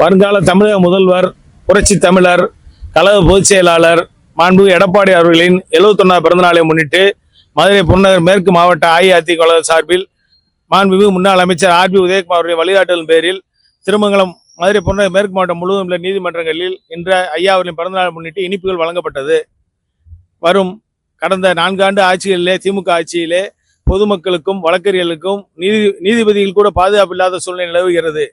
வருங்கால தமிழக முதல்வர் புரட்சி தமிழர் கழக பொதுச் செயலாளர் மாண்பு எடப்பாடி அவர்களின் எழுபத்தொன்னா பிறந்தநாளை முன்னிட்டு மதுரை புறநகர் மேற்கு மாவட்ட அஇஅதிமுக சார்பில் மாண்புமிகு முன்னாள் அமைச்சர் ஆர் பி உதயகுமார் அவருடைய வழிகாட்டுதல் பேரில் திருமங்கலம் மதுரை புறநகர் மேற்கு மாவட்டம் முழுவதும் உள்ள நீதிமன்றங்களில் இன்று ஐயா அவர்களின் பிறந்தநாள் முன்னிட்டு இனிப்புகள் வழங்கப்பட்டது. வரும் கடந்த நான்காண்டு ஆட்சிகளிலே திமுக ஆட்சியிலே பொதுமக்களுக்கும் வழக்கறிஞர்களுக்கும் நீதி நீதிபதிகள் கூட பாதுகாப்பு இல்லாத சூழ்நிலை நிலவுகிறது.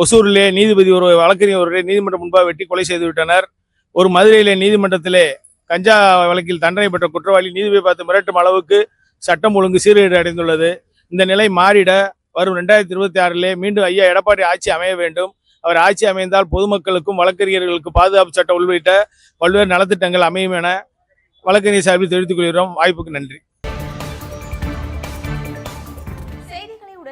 ஒசூரிலே நீதிபதி ஒரு வழக்கறிஞர் ஒருவரை நீதிமன்றம் முன்பாக வெட்டி கொலை செய்துவிட்டனர் ஒரு மதுரையிலே நீதிமன்றத்திலே கஞ்சா வழக்கில் தண்டனை பெற்ற குற்றவாளி நீதிபதி பார்த்து மிரட்டும் அளவுக்கு சட்டம் ஒழுங்கு சீர்கேடு அடைந்துள்ளது. இந்த நிலை மாறிட வரும் ரெண்டாயிரத்தி இருபத்தி ஆறிலே மீண்டும் ஐயா எடப்பாடி ஆட்சி அமைய வேண்டும். அவர் ஆட்சி அமைந்தால் பொதுமக்களுக்கும் வழக்கறிஞர்களுக்கும் பாதுகாப்பு சட்டம் உள்ளிட்ட பல்வேறு நலத்திட்டங்கள் அமையும் என வழக்கறிஞர் சார்பில் தெரிவித்துக் கொள்கிறோம். வாய்ப்புக்கு நன்றி.